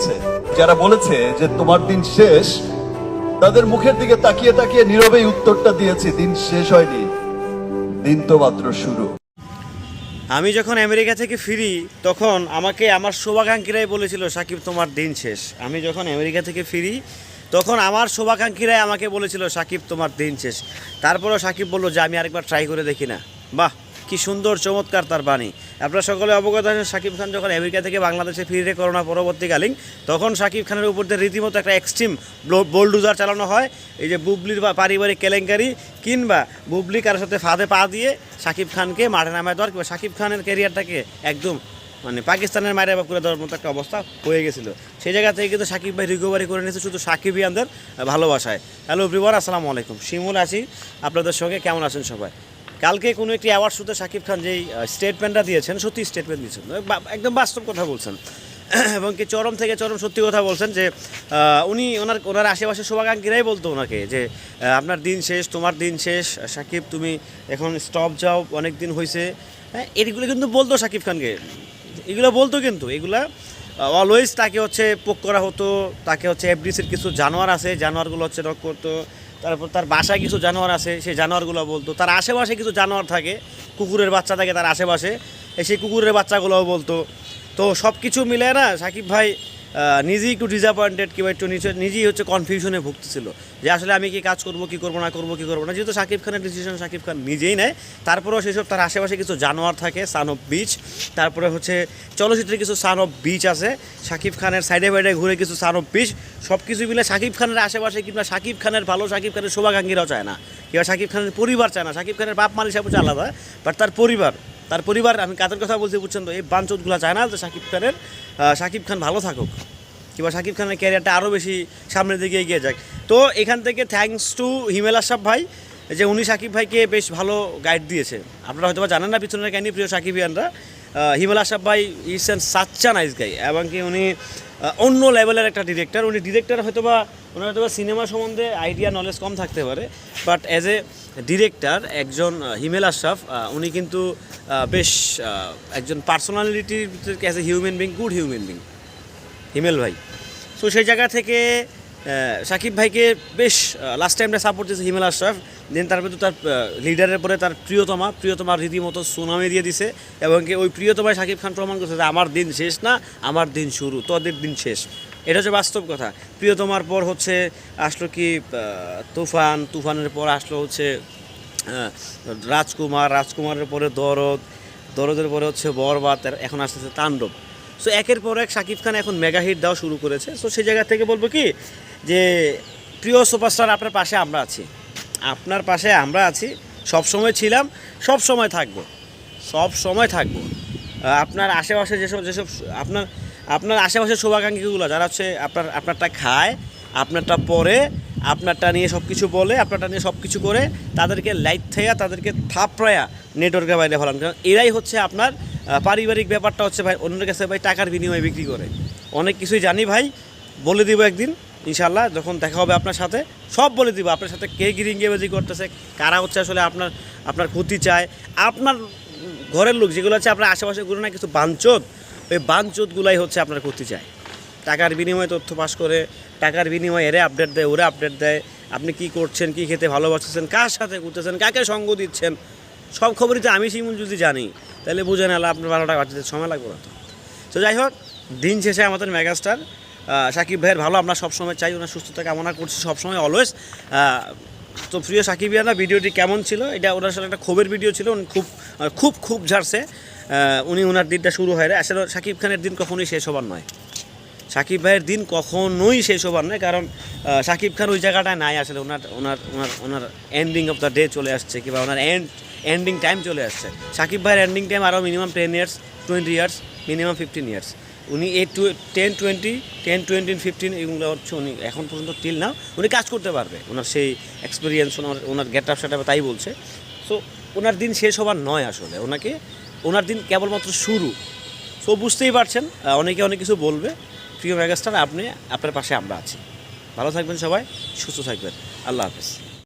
দিয়েছে যারা বলেছে যে তোমার দিন শেষ, তাদের মুখের দিকে তাকিয়ে তাকিয়ে নীরবেই উত্তরটা দিয়েছি, দিন শেষ হয়নি, দিন তো মাত্র শুরু। আমি যখন আমেরিকা থেকে ফিরি, তখন আমাকে আমার শোভাকাঙ্ক্ষীরাই বলেছিল, সাকিব, তোমার দিন শেষ। আমি যখন আমেরিকা থেকে ফিরি, তখন আমার শোভাকাঙ্ক্ষীরাই আমাকে বলেছিল, সাকিব, তোমার দিন শেষ। তারপরেও সাকিব বলল যে, আমি আরেকবার ট্রাই করে দেখি না। বাহ! কি সুন্দর, চমৎকার তার বাণী। আপনারা সকলে অবগত আছেন, সাকিব খান যখন আমেরিকা থেকে বাংলাদেশে ফিরে করোনা পরবর্তীকালীন, তখন সাকিব খানের উপর দিয়ে রীতিমতো একটা এক্সট্রিম বোল্ডুজার চালানো হয়। এই যে বুবলির বা পারিবারিক কেলেঙ্কারি, কিংবা বুবলি কারোর সাথে ফাঁদে পা দিয়ে সাকিব খানকে মাঠে নামায় দেওয়ার, কিংবা সাকিব খানের ক্যারিয়ারটাকে একদম মানে পাকিস্তানের মায়ের বা করে দেওয়ার মতো একটা অবস্থা হয়ে গেছিল। সেই জায়গা থেকে কিন্তু সাকিব ভাই রিকভারি করে নিয়েছে শুধু সাকিবিয়ানদের ভালোবাসায়। হ্যালো ব্রিওয়ার আসসালামু আলাইকুম। শিমুল আছি আপনাদের সঙ্গে কেমন আছেন সবাই? কালকে কোনো একটি অ্যাওয়ার্ড শুতে সাকিব খান যেই স্টেটমেন্টটা দিয়েছেন সত্যি স্টেটমেন্ট দিয়েছেন। একদম বাস্তব কথা বলছেন। এবং কি চরম থেকে চরম সত্যি কথা বলছেন যে উনি ওনার ওনার আশেপাশে শুভাকাঙ্ক্ষীরাই বলতো ওনাকে যে আপনার দিন শেষ, তোমার দিন শেষ সাকিব তুমি এখন স্টপ যাও অনেক দিন হয়েছে হ্যাঁ এগুলো কিন্তু বলতো সাকিব খানকে। এগুলো বলতো কিন্তু। এগুলা অলওয়েজ তাকে হচ্ছে পোক করা হতো, তাকে হচ্ছে এফডিসির কিছু জানোয়ার আছে, জানোয়ারগুলো হচ্ছে রক করতো। তারপর তার বাসায় কিছু জানোয়ার আছে, সেই জানোয়ারগুলো বলতো। তার আশেপাশে কিছু জানোয়ার থাকে, কুকুরের বাচ্চা থাকে তার আশেপাশে সেই কুকুরের বাচ্চাগুলোও বলতো। তো সব কিছু মিলে না, সাকিব ভাই নিজেই একটু ডিসঅ্যাপয়েন্টেড কিংবা একটু নিচে নিজেই হচ্ছে কনফিউশনে ভুগতেছিল যে আসলে আমি কি কাজ করব, কি করব না করব, কি করব না। যেহেতু সাকিব খানের ডিসিশন সাকিব খান নিজেই নেয়, তারপরেও সেসব তার আশেপাশে কিছু জানোয়ার থাকে সান অফ বিচ তারপরে হচ্ছে চলচ্চিত্রে কিছু সান অফ বিচ আছে সাকিব খানের সাইডে বাইডে ঘুরে কিছু সান অফ বিচ সব কিছু মিলে সাকিব খানের আশেপাশে কিংবা সাকিব খানের ভালো সাকিব খানের শুভাকাঙ্ক্ষীরাও চায় না। কিংবা সাকিব খানের পরিবার চায় না সাকিব খানের বাপ মাল হিসাবে হচ্ছে আলাদা বাট তার পরিবার। তার পরিবার, আমি কাদের কথা বলছি বুঝছেন তো? এই বাঞ্চতগুলো চায় না যে সাকিব খানের। শাকিব সাকিব খান ভালো থাকুক। কিংবা সাকিব খানের ক্যারিয়ারটা আরও বেশি সামনের দিকে এগিয়ে যাক। তো এখান থেকে থ্যাংকস টু হিমেল আশাফ ভাই, যে উনি সাকিব ভাইকে বেশ ভালো গাইড দিয়েছে। আপনারা হয়তো জানেন না পিছনের কেন প্রিয় সাকিবিয়ানরা। হিমেল আশাফ ভাই ইস অ্যান্ড সাচ্চা নাইস গাই এবং কি উনি অন্য লেভেলের একটা ডিরেক্টর উনি ডিরেক্টর হয়তো বা ওনার হয়তো বা সিনেমা সম্বন্ধে আইডিয়া নলেজ কম থাকতে পারে বাট অ্যাজ এ ডিরেক্টর একজন হিমেল আশরাফ উনি কিন্তু বেশ একজন পার্সোনালিটির as a human being good human being Himel ভাই। সো সেই জায়গা থেকে সাকিব ভাইকে বেশ লাস্ট টাইমটা সাপোর্ট দিয়েছে হিমেল আশরাফ দেন তারপরে তো তার লিডারের পরে তার প্রিয়তমা প্রিয়তমা রীতিমতো সুনামি দিয়ে দিছে, এবং কি ওই প্রিয়তমায় সাকিব খান প্রমাণ করছে যে আমার দিন শেষ না, আমার দিন শুরু, তোদের দিন শেষ। এটা হচ্ছে বাস্তব কথা। প্রিয়তমার পর হচ্ছে আসলো কি তুফান, তুফানের পর আসলো হচ্ছে রাজকুমার, রাজকুমারের পরে দরদ, দরদের পরে হচ্ছে বরবাদ এখন আসতেছে তাণ্ডব। সো একের পর এক শাকিব খান এখন মেগা হিট দেওয়া শুরু করেছে। সো সেই জায়গা থেকে বলব কি যে প্রিয় সুপারস্টার আপনার পাশে আমরা আছি। আপনার পাশে আমরা আছি সব সময় ছিলাম সব সময় থাকব সব সময় থাকব আপনার আশেপাশে যেসব যেসব আপনার আপনার আশেপাশের শুভাকাঙ্ক্ষীগুলো, যারা হচ্ছে আপনার আপনারটা খায়, আপনারটা পরে, আপনারটা নিয়ে সব কিছু বলে, আপনারটা নিয়ে সব কিছু করে, তাদেরকে লাইট থেয়া তাদেরকে থাপড়ায়া নেটওয়ার্কের বাইরে ফেলান কারণ এরাই হচ্ছে আপনার পারিবারিক ব্যাপারটা হচ্ছে ভাই, অন্যের কাছে ভাই টাকার বিনিময়ে বিক্রি করে। অনেক কিছুই জানি ভাই, বলে দিব একদিন। ইনশাল্লাহ যখন দেখা হবে আপনার সাথে, সব বলে দিব আপনার সাথে কে গিরিঙ্গেবাজি করতেছে, কারা হচ্ছে আসলে আপনার আপনার ক্ষতি চায়, আপনার ঘরের লোক যেগুলো আছে, আপনার আশেপাশে ঘুরে না কিছু বাঞ্চত ওই বাঞ্চতগুলাই হচ্ছে আপনার ক্ষতি চায়। টাকার বিনিময়ে তথ্য পাস করে, টাকার বিনিময়ে এরে আপডেট দেয়, ওরে আপডেট দেয়, আপনি কি করছেন, কি খেতে ভালোবাসতেছেন, কার সাথে ঘুরতেছেন, কাকে সঙ্গ দিচ্ছেন, সব খবরই তো আমি শিমুল যদি জানি, তাহলে বুঝে নাহলে আপনার বারোটা বাচ্চাদের সময় লাগবে না তো। তো যাই হোক, দিন শেষে আমাদের মেগাস্টার সাকিব ভাইয়ের ভালো, আমরা সবসময় চাই ওনার সুস্থতা কামনা করছি সবসময় অলওয়েজ তো প্রিয় সাকিব সাকিবিয়ানা ভিডিওটি কেমন ছিল? এটা ওনার সাথে একটা ক্ষোভের ভিডিও ছিল, উনি খুব খুব খুব ঝাড়ছে। উনি ওনার দিনটা শুরু হয় আসলে সাকিব খানের দিন কখনোই শেষ হবার নয়। সাকিব ভাইয়ের দিন কখনোই শেষ হবার নয়, কারণ সাকিব খান ওই জায়গাটায় নাই আসলে। ওনার ওনার ওনার ওনার এন্ডিং অফ দ্য ডে চলে আসছে, কিংবা ওনার এন্ড এন্ডিং টাইম চলে আসছে। সাকিব ভাইয়ের এন্ডিং টাইম আরও minimum ten years twenty years minimum fifteen years উনি এই two ten twenty ten twenty fifteen এগুলো হচ্ছে উনি এখন পর্যন্ত টিল না উনি কাজ করতে পারবে। ওনার সেই এক্সপিরিয়েন্স ওনার ওনার গেট আপ সেট তাই বলছে। সো ওনার দিন শেষ হবার নয় আসলে। ওনাকে, ওনার দিন কেবলমাত্র শুরু। সো বুঝতেই পারছেন অনেকে অনেক কিছু বলবে। প্রিয় মেগাস্টার, আপনি, আপনার পাশে আমরা আছি। ভালো থাকবেন সবাই, সুস্থ থাকবেন। আল্লাহ হাফেজ।